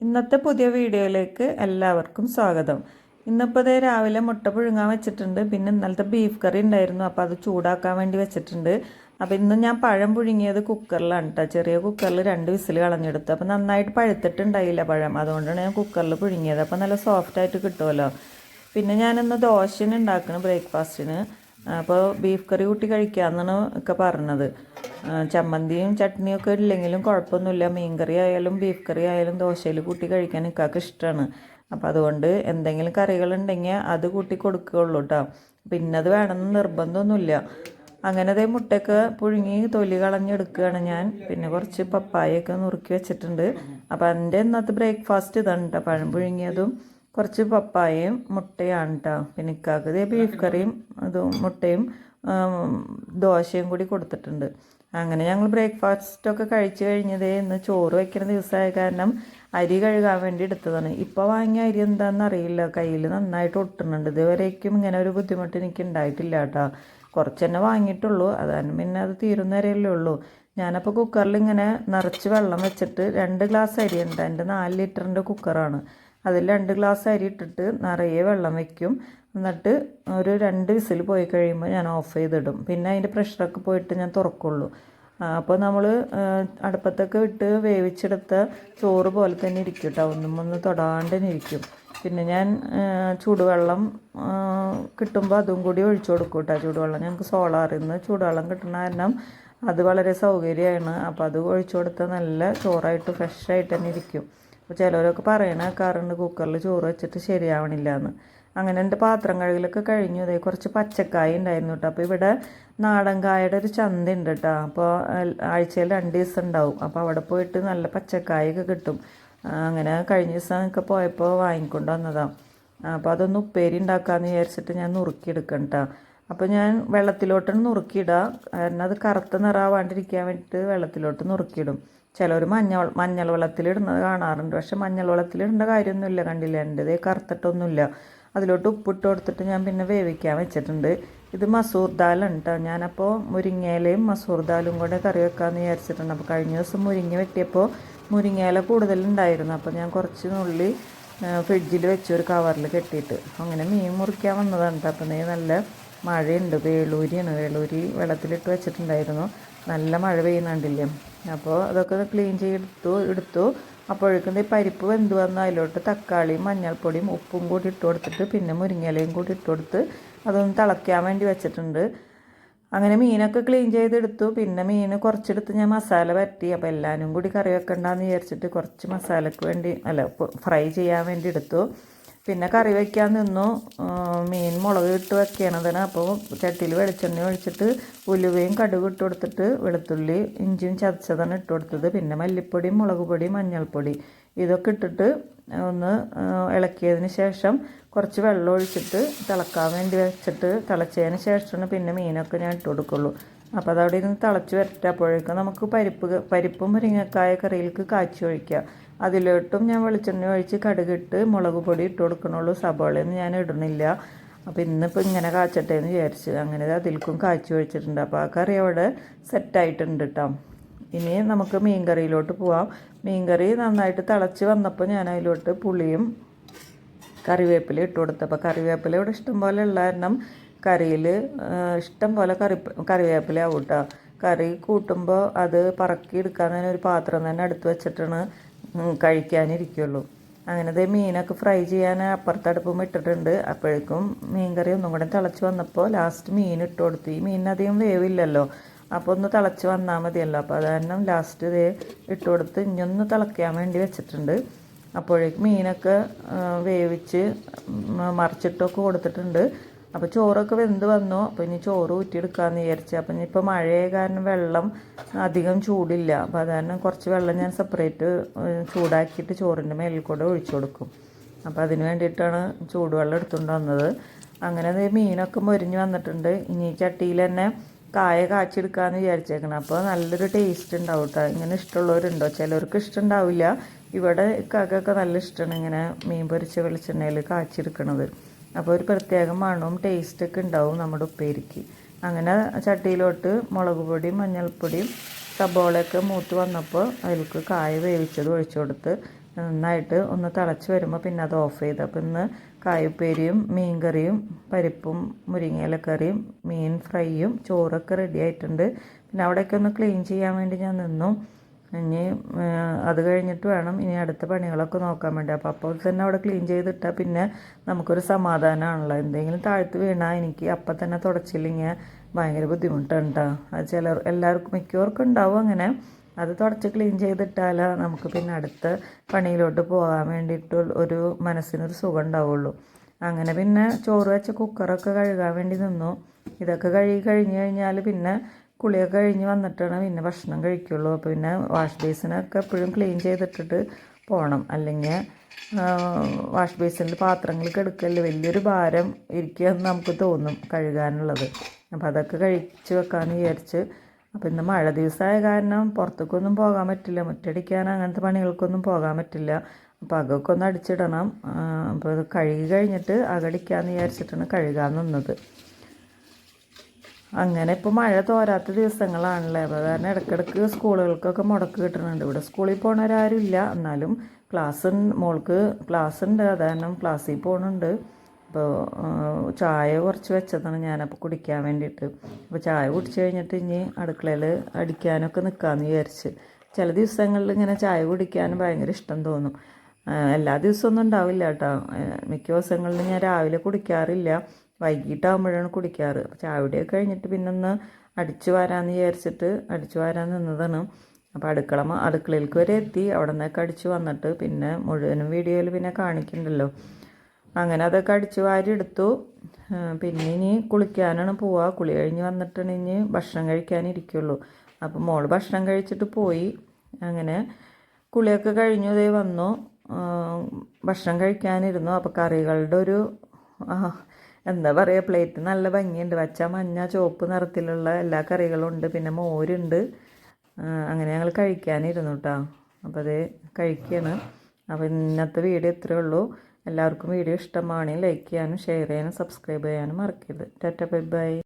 ഇന്നത്തെ പുതിയ വീഡിയോയിലേക്ക് എല്ലാവർക്കും സ്വാഗതം. ഇന്നിപ്പോൾ ഇതേ രാവിലെ മുട്ട പുഴുങ്ങാൻ വെച്ചിട്ടുണ്ട്. പിന്നെ ഇന്നലത്തെ ബീഫ് കറി ഉണ്ടായിരുന്നു. അപ്പോൾ അത് ചൂടാക്കാൻ വേണ്ടി വെച്ചിട്ടുണ്ട്. അപ്പോൾ ഇന്ന് ഞാൻ പഴം പുഴുങ്ങിയത് കുക്കറിലാണ് കേട്ടോ ചെറിയ കുക്കറിൽ രണ്ട് വിസിൽ കളഞ്ഞെടുത്തു. അപ്പോൾ നന്നായിട്ട് പഴുത്തിട്ടുണ്ടായില്ല പഴം. അതുകൊണ്ടാണ് ഞാൻ കുക്കറിൽ പുഴുങ്ങിയത്. അപ്പോൾ നല്ല സോഫ്റ്റായിട്ട് കിട്ടുമല്ലോ. പിന്നെ ഞാനിന്ന് ദോശന് ഉണ്ടാക്കണം ബ്രേക്ക്ഫാസ്റ്റിന്. അപ്പോൾ ബീഫ് കറി കൂട്ടി കഴിക്കാമെന്നാണ് ഒക്കെ പറഞ്ഞത്. ചമ്മന്തിയും ചട്നിയും ഒക്കെ ഇല്ലെങ്കിലും കുഴപ്പമൊന്നുമില്ല. മീൻ കറി ആയാലും ബീഫ് കറി ആയാലും ദോശയിൽ കൂട്ടി കഴിക്കാൻ ഇക്കാക്ക് ഇഷ്ടമാണ് അപ്പോൾ അതുകൊണ്ട് എന്തെങ്കിലും കറികളുണ്ടെങ്കിൽ അത് കൂട്ടി കൊടുക്കുകയുള്ളൂ കേട്ടോ പിന്നെ അത് വേണമെന്ന് നിർബന്ധമൊന്നുമില്ല. അങ്ങനെ അതേ മുട്ടയൊക്കെ പുഴുങ്ങി തൊലി കളഞ്ഞെടുക്കുകയാണ് ഞാൻ. പിന്നെ കുറച്ച് പപ്പായൊക്കെ നുറുക്കി വെച്ചിട്ടുണ്ട്. അപ്പോൾ എന്റെ ഇന്നത്തെ ബ്രേക്ക്ഫാസ്റ്റ് ഇതാണ് കേട്ടോ പഴം പുഴുങ്ങിയതും കുറച്ച് പപ്പായയും മുട്ടയാണ് കേട്ടോ പിന്നെ ഇക്കാക്കത് ബീഫ് കറിയും അതും മുട്ടയും ദോശയും കൂടി കൊടുത്തിട്ടുണ്ട്. അങ്ങനെ ഞങ്ങൾ ബ്രേക്ക്ഫാസ്റ്റൊക്കെ കഴിച്ചു കഴിഞ്ഞതേ ഇന്ന് ചോറ് വയ്ക്കുന്ന ദിവസമായ കാരണം അരി കഴുകാൻ വേണ്ടി എടുത്തതാണ്. ഇപ്പോൾ വാങ്ങിയ അരി എന്താണെന്ന് അറിയില്ല. കയ്യിൽ നന്നായിട്ട് ഒട്ടുന്നുണ്ട്. ഇതുവരേക്കും ഇങ്ങനെ ഒരു ബുദ്ധിമുട്ട് എനിക്ക് ഉണ്ടായിട്ടില്ല കേട്ടോ കുറച്ച് തന്നെ വാങ്ങിയിട്ടുള്ളൂ. അതാണ് പിന്നെ അത് തീരുന്ന വരെയല്ലേ ഉള്ളൂ. ഞാനപ്പോൾ കുക്കറിൽ ഇങ്ങനെ നിറച്ച് വെള്ളം വെച്ചിട്ട് രണ്ട് ഗ്ലാസ് അരി ഉണ്ട്. എന്റെ നാല് ലിറ്ററിന്റെ കുക്കറാണ് അതിൽ രണ്ട് ഗ്ലാസ് അരി ഇട്ടിട്ട് നിറയെ വെള്ളം വയ്ക്കും എന്നിട്ട് ഒരു രണ്ട് വിസിൽ പോയി കഴിയുമ്പോൾ ഞാൻ ഓഫ് ചെയ്തിടും. പിന്നെ അതിന്റെ പ്രഷറൊക്കെ പോയിട്ട് ഞാൻ തുറക്കുള്ളൂ. അപ്പോൾ നമ്മൾ അടുപ്പത്തൊക്കെ ഇട്ട് വേവിച്ചെടുത്ത ചോറ് പോലെ തന്നെ ഇരിക്കും കേട്ടോ. ഒന്നും ഒന്ന് തൊടാണ്ട് ഇരിക്കും. പിന്നെ ഞാൻ ചൂടുവെള്ളം കിട്ടുമ്പോൾ അതും കൂടി ഒഴിച്ചു കൊടുക്കും കേട്ടോ. ചൂടുവെള്ളം ഞങ്ങൾക്ക് സോളാറിൽ നിന്ന് ചൂടുവെള്ളം കിട്ടുന്ന കാരണം അത് വളരെ സൗകര്യമാണ്. അപ്പോൾ അത് ഒഴിച്ചു കൊടുത്താൽ നല്ല ചോറായിട്ട് ഫ്രഷായിട്ട് തന്നെ ഇരിക്കും. അപ്പോൾ ചിലവരൊക്കെ പറയണ കേൾക്കാറുണ്ട് കുക്കറിൽ ചോറ് വെച്ചിട്ട് ശരിയാവണില്ല എന്ന് അങ്ങനെ എന്റെ പാത്രം കഴുകലൊക്കെ കഴിഞ്ഞു. അതേ കുറച്ച് പച്ചക്കായ ഉണ്ടായിരുന്നു കേട്ടോ അപ്പോൾ ഇവിടെ നാടൻ കായയുടെ ഒരു ചന്ത ഉണ്ട് കേട്ടോ അപ്പോൾ ആഴ്ചയിൽ രണ്ട് ദിവസം ഉണ്ടാവും അപ്പോൾ അവിടെ പോയിട്ട് നല്ല പച്ചക്കായൊക്കെ കിട്ടും. അങ്ങനെ കഴിഞ്ഞ ദിവസം ഒക്കെ പോയപ്പോൾ വാങ്ങിക്കൊണ്ട് വന്നതാണ് അപ്പോൾ അതൊന്ന് ഉപ്പേരി ഉണ്ടാക്കാമെന്ന് വിചാരിച്ചിട്ട് ഞാൻ നുറുക്കിയെടുക്കണം കേട്ടോ അപ്പോൾ ഞാൻ വെള്ളത്തിലോട്ട് നുറുക്കിയിടുക കാരണം അത് കറുത്ത നിറാവാണ്ടിരിക്കാൻ വേണ്ടിയിട്ട് വെള്ളത്തിലോട്ട് നുറുക്കിയിടും ചിലർ മഞ്ഞൾ മഞ്ഞൾ വെള്ളത്തിലിടുന്നത് കാണാറുണ്ട്. പക്ഷെ മഞ്ഞൾ വെള്ളത്തിലിടേണ്ട കാര്യമൊന്നുമില്ല. കണ്ടില്ല? എന്റെത് കറുത്തിട്ടൊന്നുമില്ല. അതിലോട്ട് ഉപ്പിട്ട് കൊടുത്തിട്ട് ഞാൻ പിന്നെ വേവിക്കാൻ വെച്ചിട്ടുണ്ട്. ഇത് മസൂർ ദാലാണ് കേട്ടോ ഞാനപ്പോൾ മുരിങ്ങയിലയും മസൂർ ദാലും കൂടെ കറി വെക്കാമെന്ന് വിചാരിച്ചിട്ടുണ്ട്. അപ്പോൾ കഴിഞ്ഞ ദിവസം മുരിങ്ങ വെട്ടിയപ്പോൾ മുരിങ്ങയില കൂടുതലുണ്ടായിരുന്നു. അപ്പോൾ ഞാൻ കുറച്ച് നുള്ളി ഫ്രിഡ്ജിൽ വെച്ച് ഒരു കവറിൽ കെട്ടിയിട്ട്. അങ്ങനെ മീൻ മുറിക്കാൻ വന്നതാണ് കേട്ടോ അപ്പം നീ നല്ല മഴയുണ്ട്. വേളൂരിയാണ്. വേളൂരി വെള്ളത്തിലിട്ട് വെച്ചിട്ടുണ്ടായിരുന്നു. നല്ല മഴ പെയ്യുന്നുണ്ടല്ലേ. അപ്പോൾ അതൊക്കെ ക്ലീൻ ചെയ്തെടുത്തു എടുത്തു. അപ്പോഴേക്കും ഈ പരിപ്പ് വെന്ത് വന്ന് അതിലോട്ട് തക്കാളിയും മഞ്ഞൾപ്പൊടിയും ഉപ്പും കൂടി ഇട്ട് കൊടുത്തിട്ട് പിന്നെ മുരിങ്ങയിലയും കൂടി ഇട്ട് കൊടുത്ത് അതൊന്ന് തിളയ്ക്കാൻ വേണ്ടി വെച്ചിട്ടുണ്ട്. അങ്ങനെ മീനൊക്കെ ക്ലീൻ ചെയ്തെടുത്തു. പിന്നെ മീൻ കുറച്ചെടുത്ത് ഞാൻ മസാല പരട്ടി അപ്പോൾ എല്ലാവരും കൂടി കറി വെക്കണ്ടെന്ന് വിചാരിച്ചിട്ട് കുറച്ച് മസാലയ്ക്ക് വേണ്ടി അല്ല ഫ്രൈ ചെയ്യാൻ വേണ്ടി എടുത്തു. പിന്നെ കറി വയ്ക്കാൻ നിന്നു. മീൻ മുളക് ഇട്ട് വെക്കണതാണ് അപ്പോൾ ചട്ടിയിൽ വെളിച്ചെണ്ണ ഒഴിച്ചിട്ട് ഉലുവയും കടുക് ഇട്ട് കൊടുത്തിട്ട് വെളുത്തുള്ളി ഇഞ്ചിയും ചതച്ചതാണ് ഇട്ട് കൊടുത്തത്. പിന്നെ മല്ലിപ്പൊടി മുളക് പൊടി മഞ്ഞൾപ്പൊടി ഇതൊക്കെ ഇട്ടിട്ട് ഒന്ന് ഇളക്കിയതിന് ശേഷം കുറച്ച് വെള്ളം ഒഴിച്ചിട്ട് തിളക്കാൻ വേണ്ടി വെച്ചിട്ട് തിളച്ചതിന് ശേഷമാണ് പിന്നെ മീനൊക്കെ ഞാൻ ഇട്ട് കൊടുക്കുള്ളൂ. അപ്പോൾ അതവിടെ ഇരുന്ന് തിളച്ച് വരട്ടെ അപ്പോഴേക്കും നമുക്ക് പരിപ്പ് പരിപ്പ് മുരിങ്ങക്കായ കറിയിലേക്ക് കാച്ചി ഒഴിക്കുക അതിലോട്ടും ഞാൻ വെളിച്ചെണ്ണ ഒഴിച്ച് കടുകിട്ട് മുളക് പൊടി ഇട്ട് കൊടുക്കണുള്ളൂ. സബോളയൊന്നും ഞാൻ ഇടുന്നില്ല. അപ്പോൾ ഇന്നിപ്പോൾ ഇങ്ങനെ കാച്ചട്ടെ എന്ന് വിചാരിച്ച് അങ്ങനെ അതിൽക്കും കാച്ചി ഒഴിച്ചിട്ടുണ്ട്. അപ്പോൾ ആ കറി അവിടെ സെറ്റായിട്ടുണ്ട് കേട്ടോ ഇനി നമുക്ക് മീൻ കറിയിലോട്ട് പോവാം. മീൻ കറി നന്നായിട്ട് തിളച്ച് വന്നപ്പോൾ ഞാൻ അതിലോട്ട് പുളിയും കറിവേപ്പില ഇട്ട് കൊടുത്തു. അപ്പോൾ കറിവേപ്പില ഇവിടെ ഇഷ്ടം പോലെ ഉള്ള കാരണം കറിയിൽ ഇഷ്ടം പോലെ കറി കറിവേപ്പില ആവും കേട്ടോ. കറി കൂട്ടുമ്പോൾ അത് പറക്കി എടുക്കാൻ തന്നെ ഒരു പാത്രം തന്നെ അടുത്ത് വെച്ചിട്ടാണ് കഴിക്കാനിരിക്കുള്ളൂ. അങ്ങനെ ദേ മീനൊക്കെ ഫ്രൈ ചെയ്യാൻ അപ്പുറത്തടുപ്പും ഇട്ടിട്ടുണ്ട്. അപ്പോഴേക്കും മീൻ കറി ഒന്നും കൂടെ തിളച്ച് വന്നപ്പോൾ ലാസ്റ്റ് മീൻ ഇട്ട് കൊടുത്തു. ഈ മീനിനധികം വേവില്ലല്ലോ. അപ്പോൾ ഒന്ന് തിളച്ച് വന്നാൽ മതിയല്ലോ. അപ്പോൾ അത് ലാസ്റ്റ് ഇതേ ഇട്ട് കൊടുത്ത് ഇനിയൊന്ന് തിളയ്ക്കാൻ വേണ്ടി വെച്ചിട്ടുണ്ട്. അപ്പോഴേക്കും മീനൊക്കെ വേവിച്ച് മറിച്ചിട്ടൊക്കെ കൊടുത്തിട്ടുണ്ട്. അപ്പോൾ ചോറൊക്കെ വെന്ത് വന്നു. അപ്പോൾ ഇനി ചോറ് ഊറ്റിയെടുക്കാമെന്ന് വിചാരിച്ചു. അപ്പം ഇനി ഇപ്പോൾ മഴയായ കാരണം വെള്ളം അധികം ചൂടില്ല. അപ്പോൾ അത് കാരണം കുറച്ച് വെള്ളം ഞാൻ സെപ്പറേറ്റ് ചൂടാക്കിയിട്ട് ചോറിന്റെ മേലിൽ കൂടെ ഒഴിച്ചു കൊടുക്കും. അപ്പോൾ അതിന് വേണ്ടിയിട്ടാണ് ചൂടുവെള്ളം എടുത്തുകൊണ്ട് വന്നത്. അങ്ങനെ അത് മീനൊക്കെ മൊരിഞ്ഞ് വന്നിട്ടുണ്ട്. ഇനി ചട്ടിയിൽ തന്നെ കായ കാച്ചെടുക്കാമെന്ന് വിചാരിച്ചേക്കണം. അപ്പോൾ നല്ലൊരു ടേസ്റ്റ് ഉണ്ടാവും കേട്ടോ ഇങ്ങനെ ഇഷ്ടമുള്ളവരുണ്ടോ? ചിലവർക്ക് ഇഷ്ടമുണ്ടാവില്ല. ഇവിടെ കാക്കൊക്കെ നല്ല ഇഷ്ടമാണ് ഇങ്ങനെ മീൻ പൊരിച്ച വെളിച്ചെണ്ണയിൽ കാച്ചെടുക്കണത് അപ്പോൾ ഒരു പ്രത്യേക മണവും ടേസ്റ്റൊക്കെ ഉണ്ടാവും നമ്മുടെ ഉപ്പേരിക്ക്. അങ്ങനെ ചട്ടിയിലോട്ട് മുളക് പൊടിയും മഞ്ഞൾപ്പൊടിയും സബോളയൊക്കെ മൂത്ത് വന്നപ്പോൾ അതിലേക്ക് കായ വേവിച്ചത് ഒഴിച്ചു കൊടുത്ത് നന്നായിട്ട് ഒന്ന് തിളച്ച് വരുമ്പോൾ പിന്നെ അത് ഓഫ് ചെയ്ത്. അപ്പോൾ ഇന്ന് കായുപ്പേരിയും മീൻ കറിയും പരിപ്പും മുരിങ്ങയിലക്കറിയും മീൻ ഫ്രൈയും ചോറൊക്കെ റെഡി ആയിട്ടുണ്ട്. പിന്നെ അവിടെയൊക്കെ ഒന്ന് ക്ലീൻ ചെയ്യാൻ വേണ്ടി ഞാൻ നിന്നു. ഇനി അത് കഴിഞ്ഞിട്ട് വേണം ഇനി അടുത്ത പണികളൊക്കെ നോക്കാൻ വേണ്ടി. അപ്പോൾ അപ്പോൾ തന്നെ അവിടെ ക്ലീൻ ചെയ്തിട്ടാൽ പിന്നെ നമുക്കൊരു സമാധാനമാണല്ലോ എന്തെങ്കിലും താഴ്ത്ത് വീണാൽ എനിക്ക് അപ്പം തന്നെ തുടച്ചില്ലെങ്കിൽ ഭയങ്കര ബുദ്ധിമുട്ടാണ് കേട്ടോ അത് ചിലർ എല്ലാവർക്കും മിക്കവർക്കും ഉണ്ടാവും അങ്ങനെ. അത് തുടച്ച് ക്ലീൻ ചെയ്തിട്ടാൽ നമുക്ക് പിന്നെ അടുത്ത പണിയിലോട്ട് പോകാൻ വേണ്ടിയിട്ട് ഒരു മനസ്സിനൊരു സുഖം ഉണ്ടാവുള്ളൂ. അങ്ങനെ പിന്നെ ചോറ് വെച്ച കുക്കറൊക്കെ കഴുകാൻ വേണ്ടി നിന്നു. ഇതൊക്കെ കഴുകി കഴിഞ്ഞ് കഴിഞ്ഞാൽ പിന്നെ കുളിയൊക്കെ കഴിഞ്ഞ് വന്നിട്ടാണ് പിന്നെ ഭക്ഷണം കഴിക്കുള്ളൂ. അപ്പോൾ പിന്നെ വാഷ് ബേസിനൊക്കെ എപ്പോഴും ക്ലീൻ ചെയ്തിട്ടിട്ട് പോകണം അല്ലെങ്കിൽ വാഷ് ബേസിനിൽ പാത്രങ്ങൾ കെടുക്കൽ വലിയൊരു ഭാരം ഇരിക്കുകയെന്ന് നമുക്ക് തോന്നും കഴുകാനുള്ളത്. അപ്പോൾ അതൊക്കെ കഴിച്ച് വെക്കാമെന്ന് വിചാരിച്ച്. അപ്പോൾ ഇന്ന് മഴ ദിവസമായ കാരണം പുറത്തേക്കൊന്നും പോകാൻ പറ്റില്ല. മുറ്റടിക്കാൻ അങ്ങനത്തെ പണികൾക്കൊന്നും പോകാൻ പറ്റില്ല. അപ്പോൾ അകമൊക്കെ ഒന്ന് അടിച്ചിടണം. അപ്പോൾ കഴുകി കഴിഞ്ഞിട്ട് അകടിക്കാമെന്ന് വിചാരിച്ചിട്ടാണ് കഴുകാൻ നിന്നത്. അങ്ങനെ ഇപ്പോൾ മഴ തോരാത്ത ദിവസങ്ങളാണല്ലേ. അപ്പോൾ കാരണം ഇടയ്ക്കിടയ്ക്ക് സ്കൂളുകൾക്കൊക്കെ മുടക്ക് കിട്ടുന്നുണ്ട്. ഇവിടെ സ്കൂളിൽ പോണവരാരും ഇല്ല. എന്നാലും ക്ലാസ് മോൾക്ക് ക്ലാസ് ഉണ്ട്. അത് ക്ലാസ്സിൽ പോകുന്നുണ്ട് അപ്പോൾ ചായ കുറച്ച് വെച്ചതാണ് ഞാനപ്പോൾ കുടിക്കാൻ വേണ്ടിയിട്ട്. അപ്പോൾ ചായ കുടിച്ച് കഴിഞ്ഞിട്ട് ഇനി അടുക്കളയിൽ അടിക്കാനൊക്കെ നിൽക്കാമെന്ന് വിചാരിച്ച്. ചില ദിവസങ്ങളിൽ ഇങ്ങനെ ചായ കുടിക്കാനും ഭയങ്കര ഇഷ്ടം തോന്നും. എല്ലാ ദിവസമൊന്നും ഉണ്ടാവില്ല കേട്ടോ. മിക്ക ദിവസങ്ങളിലും ഞാൻ രാവിലെ കുടിക്കാറില്ല. വൈകിട്ടാകുമ്പോഴാണ് കുടിക്കാറ്. അപ്പോൾ അവിടെ കഴിഞ്ഞിട്ട് പിന്നെ ഒന്ന് അടിച്ചു വരാമെന്ന് വിചാരിച്ചിട്ട് അടിച്ചു വരാൻ നിന്നതാണ്. അപ്പോൾ അടുക്കള അടുക്കളയിലേക്ക് വരെ എത്തി. അവിടെ നിന്നൊക്കെ അടിച്ചു വന്നിട്ട് പിന്നെ മുഴുവനും വീഡിയോയിൽ പിന്നെ കാണിക്കണ്ടല്ലോ. അങ്ങനെ അതൊക്കെ അടിച്ചു വാരി എടുത്തു. പിന്നെ ഇനി കുളിക്കാനാണ് പോവുക കുളി കഴിഞ്ഞ് വന്നിട്ടാണ് ഇനി ഭക്ഷണം കഴിക്കാനിരിക്കുള്ളൂ. അപ്പോൾ മോൾ ഭക്ഷണം കഴിച്ചിട്ട് പോയി. അങ്ങനെ കുളിയൊക്കെ കഴിഞ്ഞു ഇതേ വന്നു. ഭക്ഷണം കഴിക്കാനിരുന്നു. അപ്പോൾ കറികളുടെ ഒരു എന്താ പറയുക പ്ലേറ്റ് നല്ല ഭംഗിയുണ്ട്. വച്ച മഞ്ഞ ചുവപ്പ് നിറത്തിലുള്ള എല്ലാ കറികളും ഉണ്ട്. പിന്നെ മോരുണ്ട്. അങ്ങനെ ഞങ്ങൾ കഴിക്കാനിരുന്നു കേട്ടോ അപ്പോൾ അത് കഴിക്കുകയാണ് അപ്പോൾ ഇന്നത്തെ വീഡിയോ ഇത്രയേ ഉള്ളൂ. എല്ലാവർക്കും വീഡിയോ ഇഷ്ടമാണെങ്കിൽ ലൈക്ക് ചെയ്യാനും ഷെയർ ചെയ്യാനും സബ്സ്ക്രൈബ് ചെയ്യാനും മറക്കരുത്. Tata bye bye.